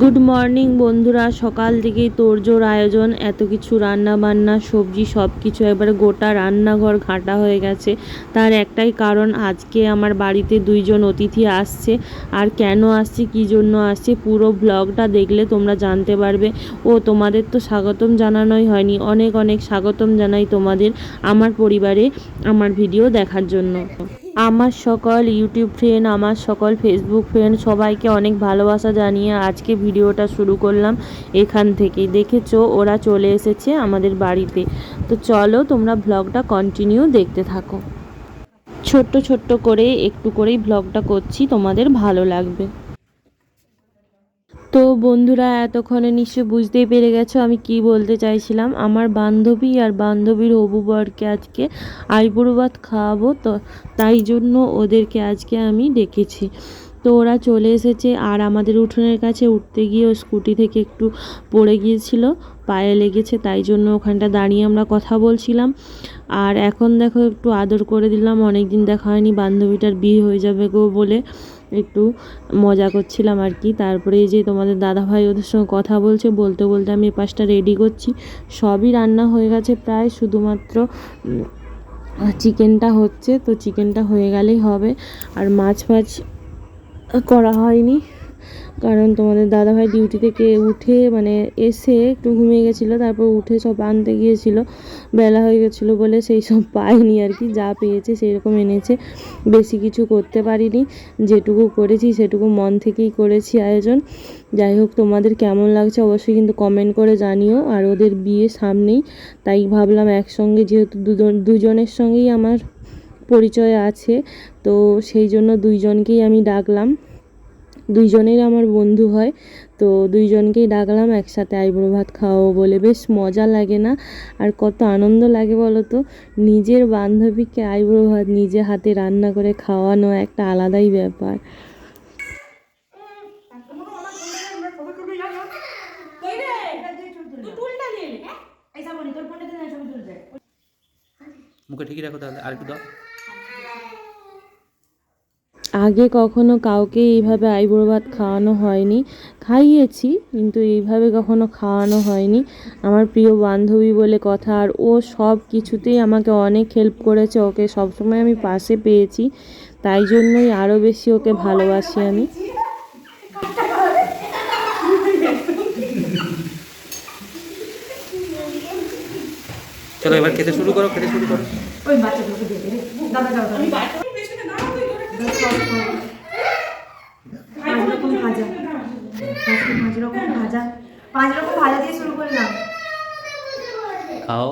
Good morning বন্ধুরা। সকাল থেকেই তোড়জোড় আয়োজন, এত কিছু রান্না বান্না সবজি সব কিছু একবারে গোটা রান্নাঘর ঘাঁটা হয়ে গেছে। তার একটাই কারণ, আজকে আমার বাড়িতে দুইজন অতিথি আসছে। আর কেন আসছে, কী জন্য আসছে, পুরো ব্লগটা দেখলে তোমরা জানতে পারবে। ও, তোমাদের তো স্বাগতম জানানোই হয়নি। অনেক অনেক স্বাগতম জানাই তোমাদের, আমার পরিবারে আমার ভিডিও দেখার জন্য। আমার সকল ইউটিউব ফ্রেন্ড আমার সকল ফেসবুক ফ্রেন্ড সবাইকে অনেক ভালোবাসা জানিয়ে আজকে ভিডিওটা শুরু করলাম এখান থেকে দেখেছ, ওরা চলে এসেছে আমাদের বাড়িতে। তো চলো তোমরা ব্লগটা কন্টিনিউ দেখতে থাকো। ছোট্ট ছোট্ট করে একটু করেই ব্লগটা করছি, তোমাদের ভালো লাগবে। তো বন্ধুরা, এতক্ষণে নিশ্চয় বুঝতেই পেরে গেছো আমি কি বলতে চাইছিলাম। আমার বান্ধবী আর বান্ধবীর হবু বরকে আজকে আইবুড়ো ভাত খাওয়াবো, তো তাই জন্য ওদেরকে আজকে আমি ডেকেছি। তো ওরা চলে এসেছে আর আমাদের উঠোনের কাছে উঠতে গিয়ে ও স্কুটি থেকে একটু পড়ে গিয়েছিল, পায়ে লেগেছে, তাই জন্য ওখানটা দাঁড়িয়ে আমরা কথা বলছিলাম। আর এখন দেখো একটু আদর করে দিলাম অনেক দিন দেখা হয়নি, বান্ধবীটার বিয়ে হয়ে যাবে গো বলে। একটু মজা করছিলাম আর কি। তারপরে এই যে তোমাদের দাদাভাই ওদের সঙ্গে কথা বলছে, বলতে বলতে আমি পাশটা রেডি করছি। সবই রান্না হয়ে গেছে প্রায়, শুধুমাত্র চিকেনটা হচ্ছে। তো চিকেনটা হয়ে গেলেই হবে। আর মাছ ফাছ করা হয়নি। কারণ তোমাদের দাদাভাই ডিউটি থেকে উঠে মানে এসে একটু ঘুমিয়ে গেছিল, তারপর উঠে সব আনতে গিয়েছিল। বেলা হয়ে গেছিল বলে সেই সব পায়নি আর কি, যা পেয়েছে সেই রকম এনেছে। বেশি কিছু করতে পারিনি, যেটুকু করেছি সেটুকু মন থেকেই করেছি আয়োজন। যাই হোক, তোমাদের কেমন লাগছে অবশ্যই কিন্তু কমেন্ট করে জানিও, আর ওদের বিয়ে সামনেই। তাই ভাবলাম একসঙ্গে যেহেতু দুজন, দুজনের সঙ্গেই আমার পরিচয় আছে, তো সেই জন্য দুইজনকেই আমি ডাকলাম। দুইজনের আমার বন্ধু হয়। তো দুইজনকেই ডাকলাম, একসাথে আইবুড়ো ভাত খাওয়াবো বলে। বেশ মজা লাগে না? আর কত আনন্দ লাগে বলো তো? নিজের বান্ধবীকে আইবুড়ো ভাত নিজে হাতে রান্না করে খাওয়ানো একটা আলাদাই ব্যাপার। মুখে ঠিকই রাখো তাহলে, আর একটু দাও। আগে কখনো কাউকে এইভাবে আইবুড়ো ভাত খাওয়ানো হয়নি। খাইয়েছি কিন্তু এইভাবে কখনো খাওয়ানো হয়নি। আমার প্রিয় বান্ধবী বলে কথা আর ও সব কিছুতেই আমাকে অনেক হেল্প করেছে ওকে সবসময় আমি পাশে পেয়েছি। তাই জন্যই আরও বেশি ওকে ভালোবাসি আমি। চলো এবার খেতে শুরু করো খেতে শুরু করো। ওই দাদা। পাঁচ রকম ভাজা পাঁচ রকম ভাজা পাঁচ রকম ভাজা দিয়ে শুরু করলাম খাও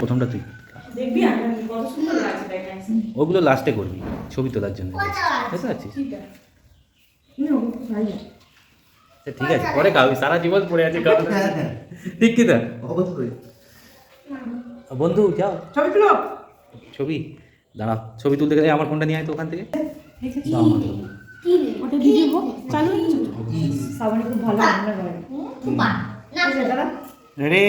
প্রথমটা তুই ওগুলো লাস্টে করবি ছবি তোলার জন্য। বুঝতে পারছিস? ঠিক আছে। পরে খাবি সারা জীবন পড়ে আছে খাওয়া ঠিক কি বন্ধু যাও। ছবি তুলো। ছবি? দাঁড়া ছবি তুলতে গেলে আমার ফোনটা নিয়ে আয় তো ওখান থেকে। রে?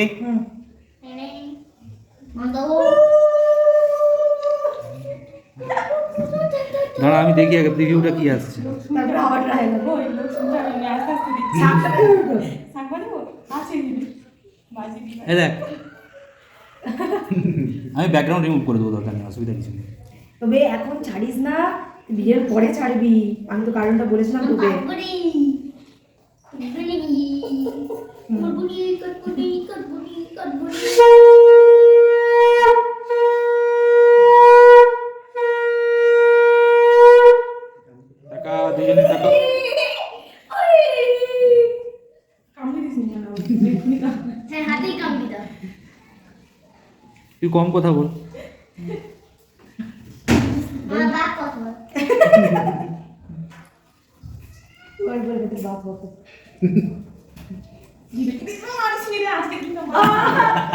দাঁড়া। আমি দেখি আগে রিভিউটা কি আসছে। দেখ আমি ব্যাকগ্রাউন্ড রিমুভ করে দেবো দরকার নেই অসুবিধা কিছু নেই। তবে এখন ছাড়িস না বিয়ের পরে ছাড়বি। আমি তো কারণটা বলেছিলাম তোকে। টাকা দুজনে টাকা। তুই কম কথা বল।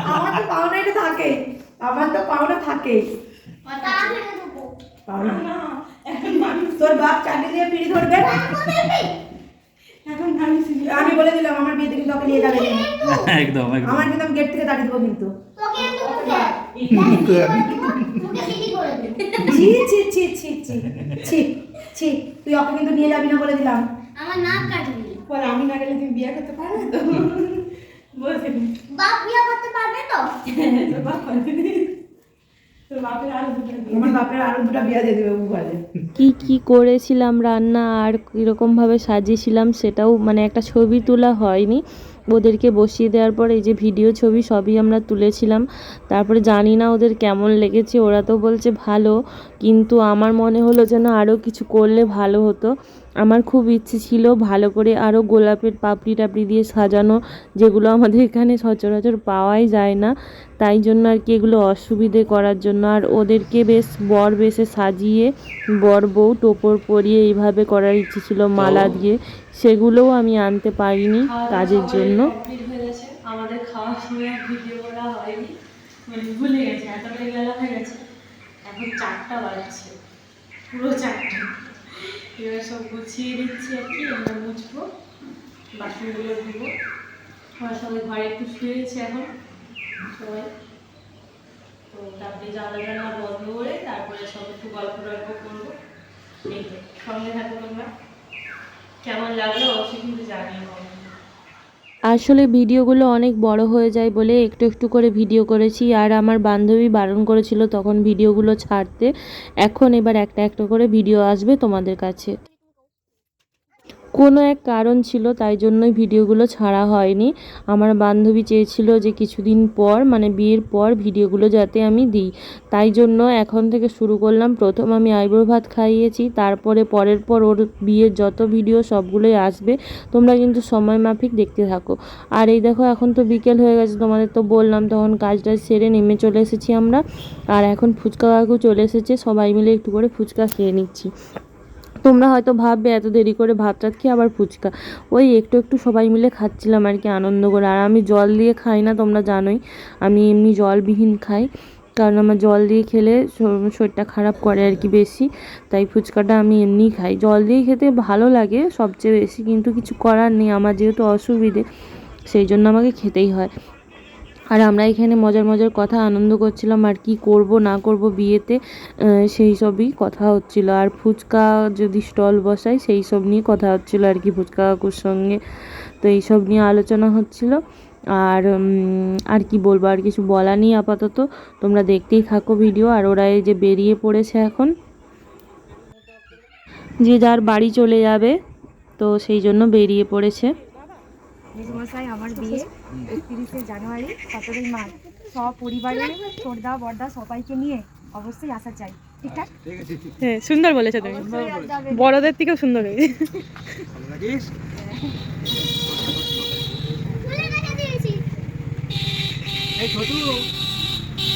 আমার তো পাওনা এটা থাকে আমার তো পাওনা থাকে তোর বাপ চাকরি দিয়ে পিড়ি ধরবে আমি বলে দিলাম আমার বিয়েতে কিন্তু ওকে নিয়ে যাবে একদম একদম। আমার কিন্তু আমি গেট থেকে দাঁড়িয়ে দেবো কিন্তু। তুই কিন্তু নিয়ে যাবি না বলে দিলাম আমার নাক কাটবি আমি না গেলে তুমি বিয়ে করতে পারবে তো কি কি করেছিলাম রান্না আর কীরকমভাবে সাজিয়েছিলাম সেটাও মানে একটা ছবি তোলা হয়নি। ওদেরকে বসিয়ে দেওয়ার পর এই যে ভিডিও ছবি সবই আমরা তুলেছিলাম। তারপরে জানি না ওদের কেমন লেগেছে ওরা তো বলছে ভালো কিন্তু আমার মনে হলো যেন আরও কিছু করলে ভালো হতো। আমার খুব ইচ্ছে ছিল ভালো করে আরও গোলাপের পাপড়ি টাপড়ি দিয়ে সাজানো যেগুলো আমাদের এখানে সচরাচর পাওয়াই যায় না। তাই জন্য আর কি এগুলো অসুবিধে করার জন্য। আর ওদেরকে বেশ বর বেশে সাজিয়ে বর বউ টোপর পরিয়ে এইভাবে করার ইচ্ছে ছিল মালা দিয়ে। সেগুলোও আমি আনতে পারিনি কাজের জন্য। আমাদের খাওয়ার সময় ভিডিও করা হয়নি। মানে ভুলে গেছে এতটাই বেলা হয়ে গেছে। এখন চারটা বাজছে পুরো চারটা। এবার সব গুছিয়ে দিচ্ছি আর কি আমরা মুছবো বাসনগুলো ধুবো। আমরা সবাই ঘরে একটু শুয়েছি এখন সবাই। তো তারপরে জানলা জানলা বন্ধ করে তারপরে সব একটু গল্প টল্প করব। এই তো সঙ্গে থাকো তোমরা। কেমন লাগল? কিন্তু জানিয়ে আসলে ভিডিওগুলো অনেক বড় হয়ে যায় বলে একটু একটু করে ভিডিও করেছি, আর আমার বান্ধবী বারণ করেছিল তখন ভিডিওগুলো ছাড়তে। এখন এবার একটা একটা করে ভিডিও আসবে তোমাদের কাছে। কোনো এক কারণ ছিল, তাই জন্যই ভিডিওগুলো ছাড়া হয়নি। আমার বান্ধবী চেয়েছিল যে কিছুদিন পর মানে বিয়ের পর, ভিডিওগুলো যাতে আমি দিই। তাই জন্য এখন থেকে শুরু করলাম। প্রথম আমি আইব্রো ভাত খাইয়েছি, তারপরে পরের পর ওর বিয়ের যত ভিডিও, সবগুলোই আসবে। তোমরা কিন্তু সময় মাফিক দেখতে থাকো। আর এই দেখো, এখন তো বিকেল হয়ে গেছে, তোমাদের তো বললাম, তখন কাজটা সেরে নেমে চলে এসেছি আমরা। আর এখন ফুচকা কাকু চলে এসেছে, সবাই মিলে একটু করে ফুচকা খেয়ে নিচ্ছি। তোমরা হয়তো ভাববে, এত দেরি করে ভাত টাত খেয়ে আবার ফুচকা? ওই একটু একটু সবাই মিলে খাচ্ছিলাম আর কি, আনন্দ করে। আর আমি জল দিয়ে খাই না, তোমরা জানোই। আমি এমনি জলবিহীন খাই, কারণ আমার জল দিয়ে খেলে শরীরটা খারাপ করে আর কি বেশি। তাই ফুচকাটা আমি এমনিই খাই। জল দিয়ে খেতে ভালো লাগে, সবচেয়ে বেশি, কিন্তু কিছু করার নেই। আমার যেহেতু অসুবিধে, সেই জন্য আমাকে খেতেই হয়। আর আমরা এখানে মজার মজার কথা আনন্দ করছিলাম আর কি করব, না করব বিয়েতে সেই সবই কথা হচ্ছিল। আর ফুচকা যদি স্টল বসাই, সেই সব নিয়ে কথা হচ্ছিল আর কি, ফুচকা কাকুর সঙ্গে। তো এই সব নিয়ে আলোচনা হচ্ছিল। আর আর কি বলব, আর কিছু বলা নেই আপাতত। তোমরা দেখতেই থাকো ভিডিও। আর ওরা এই যে বেরিয়ে পড়েছে এখন, যে যার বাড়ি চলে যাবে, তো সেই জন্য বেরিয়ে পড়েছে। মেজমশাই আমার বিয়ে একত্রিশে জানুয়ারি সতেরোই মার্চ। সব পরিবারে ছোটদা বড়দা সবাইকে নিয়ে অবশ্যই আসা চাই। ঠিকঠাক হ্যাঁ সুন্দর বলেছ তুমি। বড়দের থেকেও সুন্দর হয়েছে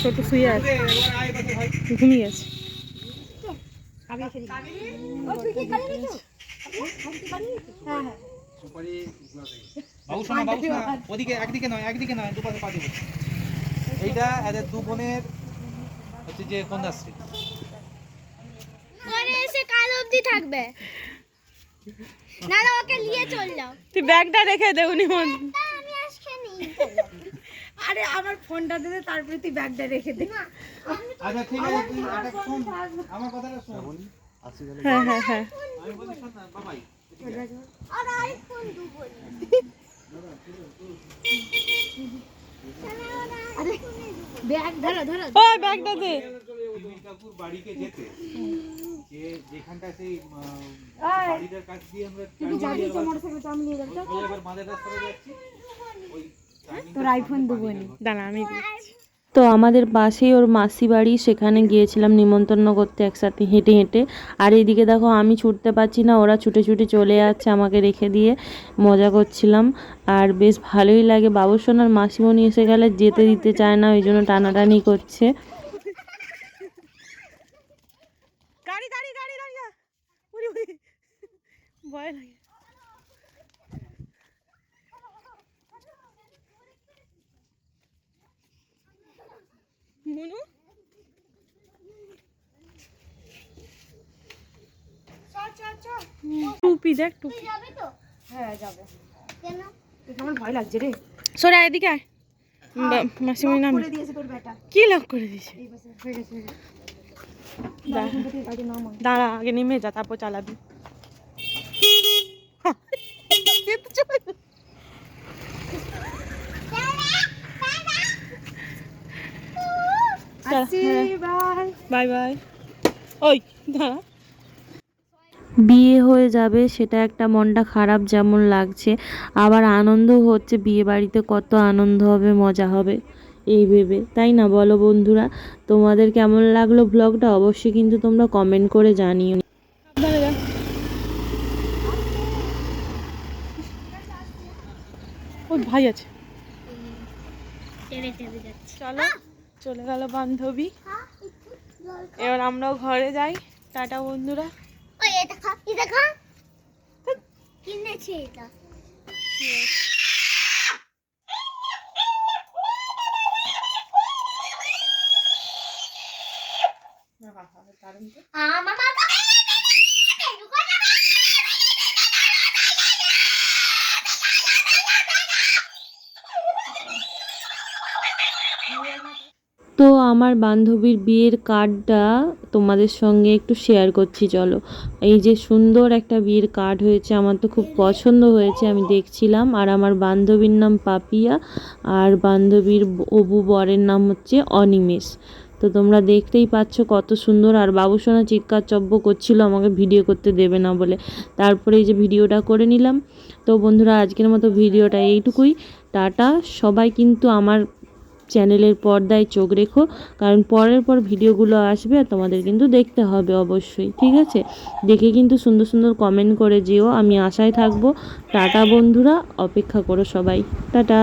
ছোট শুয়ে আছে। ঘুমিয়ে আছে। বাবু শোনা বাবু শোনা। ওদিকে একদিকে নয় একদিকে নয় দুপাশে পা দেবো। এইটা এদের দু বোনের হচ্ছে যে কন্যাশ্রী। পরে এসে কাল অবধি থাকবে। না না ওকে নিয়ে চল যাও। তুই ব্যাগটা রেখে দে উনি মন আমি আজকে নেই আরে আমার ফোনটা দে তারপরে তুই ব্যাগটা রেখে দে। আচ্ছা ঠিক আছে তুই একটা শোন। আমার কথাটা শোন। হ্যাঁ হ্যাঁ হ্যাঁ। আমি বলি শোন না বাবাই আর দুবো ব্যাগ ধরো ধরো। ও ব্যাগটা দে। সুনীল কাকুর বাড়িকে যেতে যে যেখানটা সেই আহ, বাড়িটার কাছ দিয়ে আমরা turning দিয়ে আবার- ওই আবার মাঝের রাস্তাটা যাচ্ছি। ওই turning তোর আইফোন দেবো নি। দাঁড়া আমি তো আমাদের পাশেই ওর মাসি বাড়ি, সেখানে গিয়েছিলাম নিমন্ত্রণ করতে একসাথে হেঁটে হেঁটে। আর এইদিকে দেখো, আমি ছুটতে পারছি না, ওরা ছুটে ছুটে চলে যাচ্ছে আমাকে রেখে দিয়ে। মজা করছিলাম। আর বেশ ভালোই লাগে। বাবুসোনার মাসিমণি এসে গেলে যেতে দিতে চায় না, ওই জন্য টানাটানি করছে। ভয় লাগে। মুনু? টুপি দেখ টুপি। হ্যাঁ যাবে। আমার ভয় লাগছে রে? সরে এদিকে আয়। মাসিমণি নাম। করে দিয়েছে তোর বেটা কি লক করে দিয়েছে? দাঁড়া আগে নেমে যা তারপর চালাবি এ তো চলে গেল। আসছি বাই বাই বাই ওই দাঁড়া। বিয়ে হয়ে যাবে সেটা একটা মনটা খারাপ যেমন লাগছে আবার আনন্দ হচ্ছে বিয়ে বাড়িতে কত আনন্দ হবে মজা হবে এই ভেবে। তাই না বলো বন্ধুরা? তোমাদের কেমন লাগল ব্লগটা অবশ্যই কিন্তু তোমরা কমেন্ট করে জানিও। ভাই আছে। চলো। চলে গেল বান্ধবী এবার আমরাও ঘরে যাই টাটা বন্ধুরা ওই এটা মাথা তো আমার বান্ধবীর বিয়ের কার্ডটা তোমাদের সঙ্গে একটু শেয়ার করছি, চলো। এই যে সুন্দর একটা বিয়ের কার্ড হয়েছে, আমার তো খুব পছন্দ হয়েছে, আমি দেখছিলাম। আর আমার বান্ধবীর নাম পাপিয়া, আর বান্ধবীর অবু বরের নাম হচ্ছে অনিমেষ। তো তোমরা দেখতেই পাচ্ছ কত সুন্দর, আর বাবুসোনা চিৎকার চব্য করছিল, আমাকে ভিডিও করতে দেবে না বলে। তারপরে এই যে ভিডিওটা করে নিলাম। তো বন্ধুরা, আজকের মতো ভিডিওটা এইটুকুই। টাটা। সবাই কিন্তু আমার চ্যানেলের পর্দায় চোখ রেখো, কারণ পরের পর ভিডিওগুলো আসবে আর তোমাদের কিন্তু দেখতে হবে অবশ্যই, ঠিক আছে? দেখে কিন্তু সুন্দর সুন্দর কমেন্ট করে যেও, আমি আশায় থাকব। টাটা বন্ধুরা, অপেক্ষা করো সবাই। টাটা!